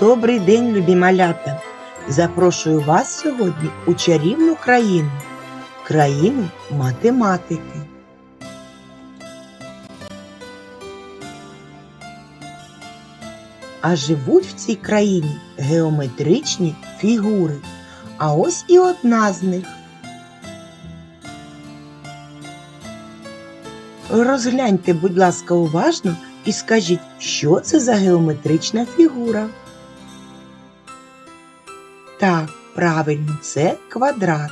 Добрий день, любі малята! Запрошую вас сьогодні у чарівну країну, країну математики. А живуть в цій країні геометричні фігури. А ось і одна з них. Розгляньте, будь ласка, уважно і скажіть, що це за геометрична фігура. Так, правильно, це квадрат.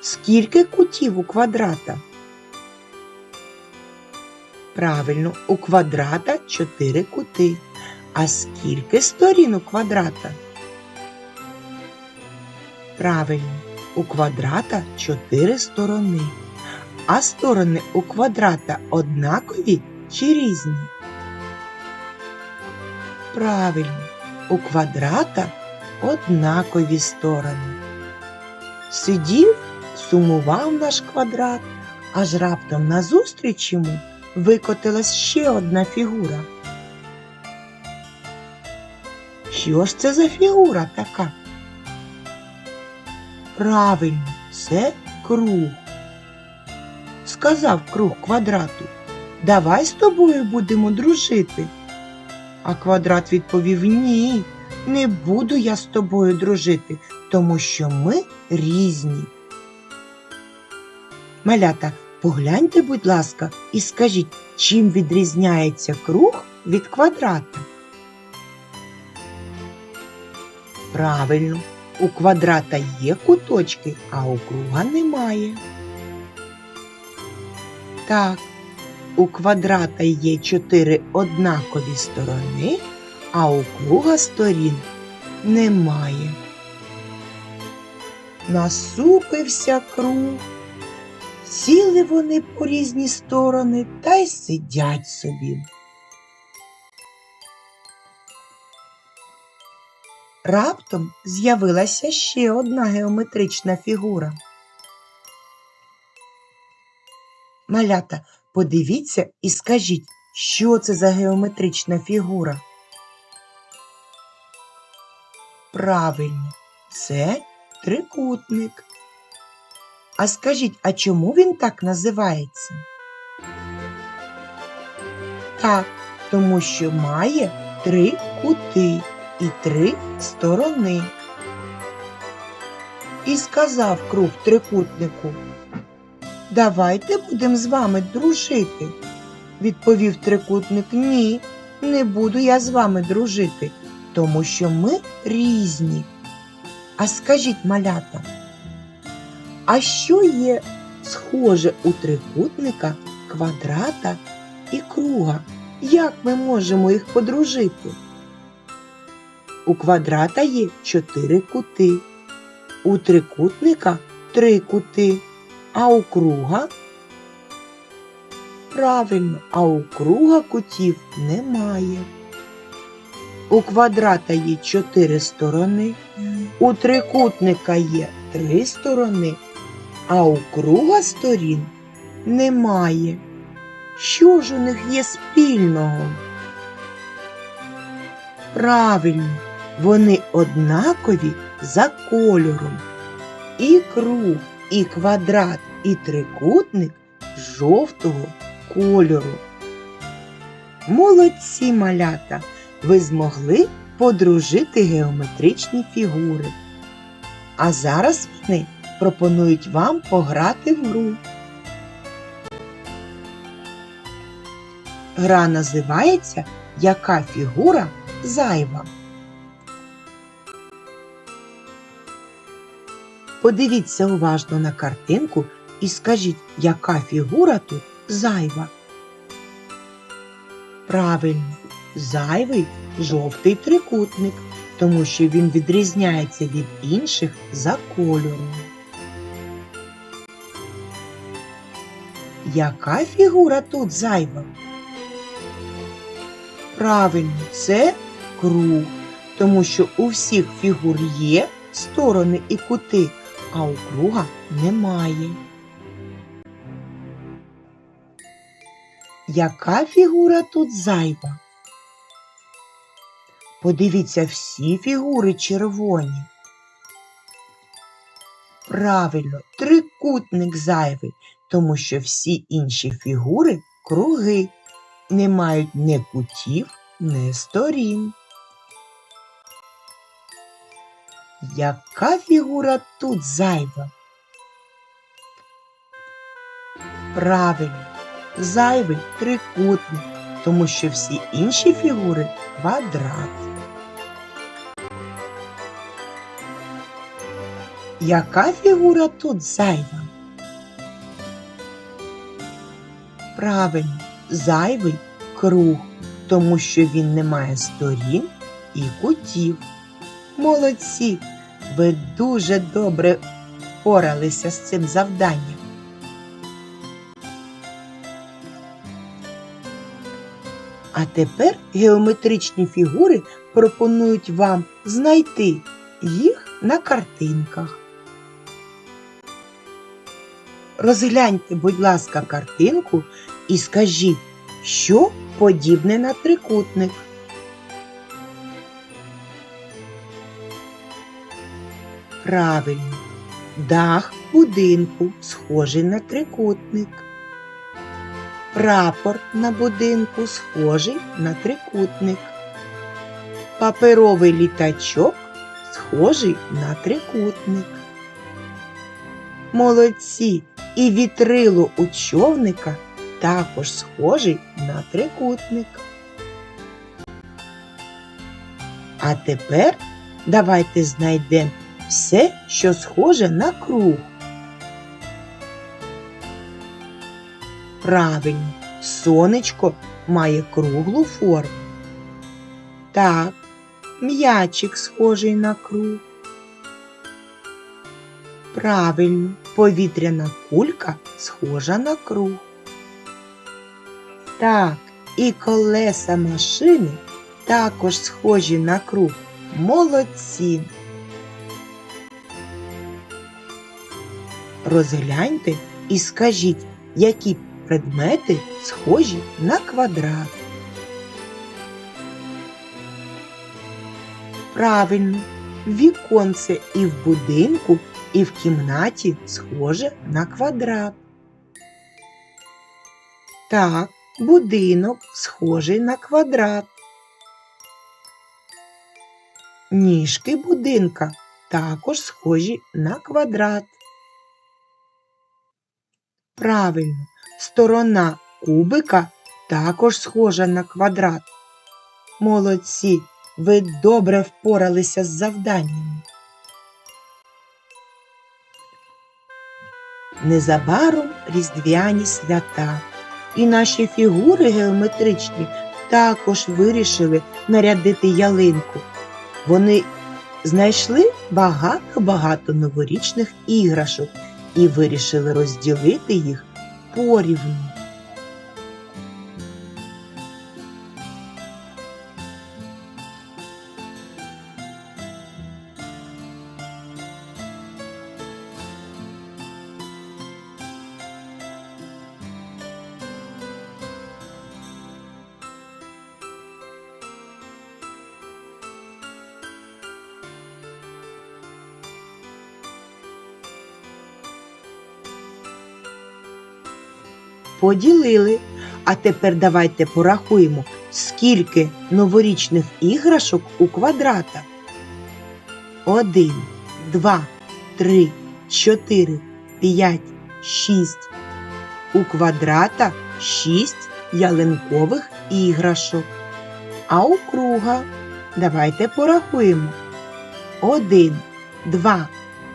Скільки кутів у квадрата? Правильно, у квадрата чотири кути. А скільки сторін у квадрата? Правильно, у квадрата чотири сторони. А сторони у квадрата однакові чи різні? Правильно, у квадрата однакові сторони. Сидів, сумував наш квадрат, аж раптом назустріч йому викотилась ще одна фігура. Що ж це за фігура така? Правильно, це круг. Сказав круг квадрату, давай з тобою будемо дружити. А квадрат відповів ні, не буду я з тобою дружити, тому що ми різні. Малята, погляньте, будь ласка, і скажіть, чим відрізняється круг від квадрата? Правильно, у квадрата є куточки, а у круга немає. Так, у квадрата є чотири однакові сторони, а у круга сторін немає. Насупився круг, сіли вони по різні сторони та й сидять собі. Раптом з'явилася ще одна геометрична фігура. Малята, подивіться і скажіть, що це за геометрична фігура? Правильно, це трикутник. А скажіть, а чому він так називається? Так, тому що має три кути і три сторони. І сказав круг трикутнику. Давайте будемо з вами дружити. Відповів трикутник ні, не буду я з вами дружити, тому що ми різні. А скажіть, малята, а що є схоже у трикутника, квадрата і круга? Як ми можемо їх подружити? У квадрата є чотири кути, у трикутника три кути, а у круга правильно, а у круга кутів немає. У квадрата є чотири сторони, у трикутника є три сторони, а у круга сторін немає. Що ж у них є спільного? Правильно, вони однакові за кольором. І круг, і квадрат, і трикутник жовтого кольору. Молодці малята! Ви змогли подружити геометричні фігури. А зараз вони пропонують вам пограти в гру. Гра називається Яка фігура зайва. Подивіться уважно на картинку і скажіть, яка фігура тут зайва. Правильно, зайвий жовтий трикутник, тому що він відрізняється від інших за кольором. Яка фігура тут зайва? Правильно, це круг, тому що у всіх фігур є сторони і кути, а у круга немає. Яка фігура тут зайва? Подивіться, всі фігури червоні. Правильно, трикутник зайвий, тому що всі інші фігури круги, не мають ні кутів, ні сторін. Яка фігура тут зайва? Правильно, зайвий трикутник, тому що всі інші фігури квадрат. Яка фігура тут зайва? Правильно, зайвий круг, тому що він не має сторін і кутів. Молодці! Ви дуже добре впоралися з цим завданням. А тепер геометричні фігури пропонують вам знайти їх на картинках. Розгляньте, будь ласка, картинку і скажіть, що подібне на трикутник. Правильно, дах будинку схожий на трикутник. Прапор на будинку схожий на трикутник. Паперовий літачок схожий на трикутник. Молодці і вітрило у човника також схожий на трикутник. А тепер давайте знайдемо все, що схоже на круг. Правильно, сонечко має круглу форму. Так, м'ячик схожий на круг. Правильно, повітряна кулька схожа на круг. Так, і колеса машини також схожі на круг. Молодці. Розгляньте і скажіть, які предмети схожі на квадрат. Правильно, віконце і в будинку, і в кімнаті схоже на квадрат. Так, будинок схожий на квадрат. Ніжки будинка також схожі на квадрат. Правильно, сторона кубика також схожа на квадрат. Молодці, ви добре впоралися з завданнями. Незабаром різдвяні свята, і наші фігури геометричні також вирішили нарядити ялинку. Вони знайшли багато-багато новорічних іграшок і вирішили розділити їх порівну. Поділили. А тепер давайте порахуємо, скільки новорічних іграшок у квадрата. Один, два, три, чотири, п'ять, шість. У квадрата шість ялинкових іграшок. А у круга давайте порахуємо. Один, два,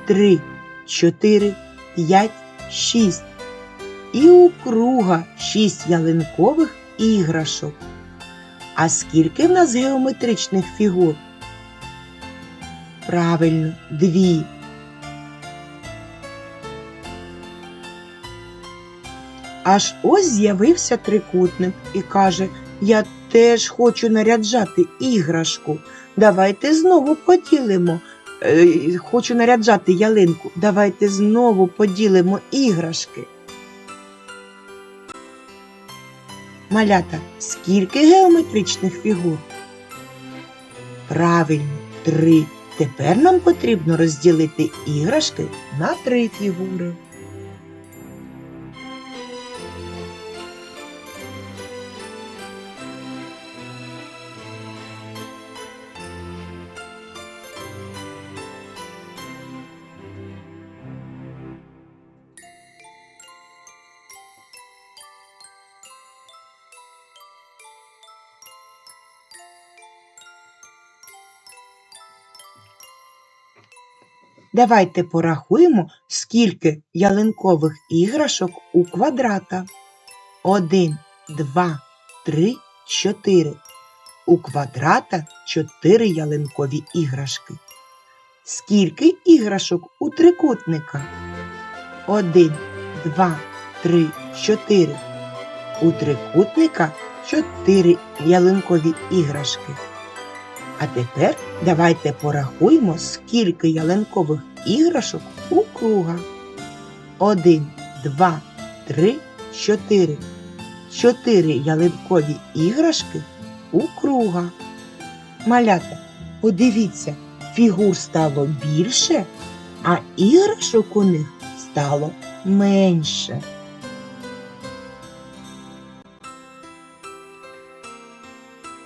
три, чотири, п'ять, шість. І у круга шість ялинкових іграшок. А скільки в нас геометричних фігур? Правильно, дві. Аж ось з'явився трикутник і каже, я теж хочу наряджати іграшку. Давайте знову поділимо. Е, хочу наряджати ялинку. Давайте знову поділимо іграшки. Малята, скільки геометричних фігур? Правильно, три. Тепер нам потрібно розділити іграшки на три фігури. Давайте порахуємо, скільки ялинкових іграшок у квадрата. Один, два, три, чотири. У квадрата чотири ялинкові іграшки. Скільки іграшок у трикутника? Один, два, три, чотири. У трикутника чотири ялинкові іграшки. А тепер давайте порахуємо, скільки ялинкових іграшок у круга. Один, два, три, чотири. Чотири ялинкові іграшки у круга. Малята, подивіться, фігур стало більше, а іграшок у них стало менше.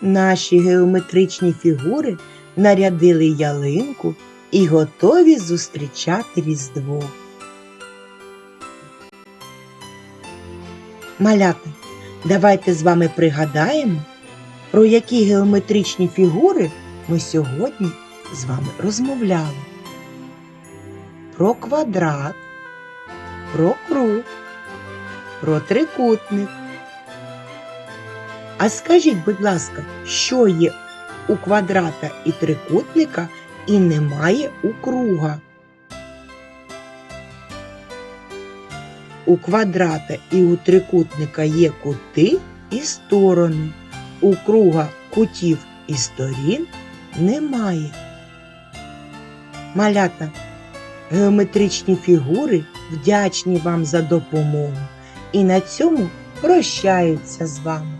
Наші геометричні фігури нарядили ялинку і готові зустрічати Різдво. Малята, давайте з вами пригадаємо, про які геометричні фігури ми сьогодні з вами розмовляли. Про квадрат, про круг, про трикутник. А скажіть, будь ласка, що є у квадрата і трикутника і немає у круга? У квадрата і у трикутника є кути і сторони. У круга кутів і сторін немає. Малята, геометричні фігури вдячні вам за допомогу і на цьому прощаються з вами.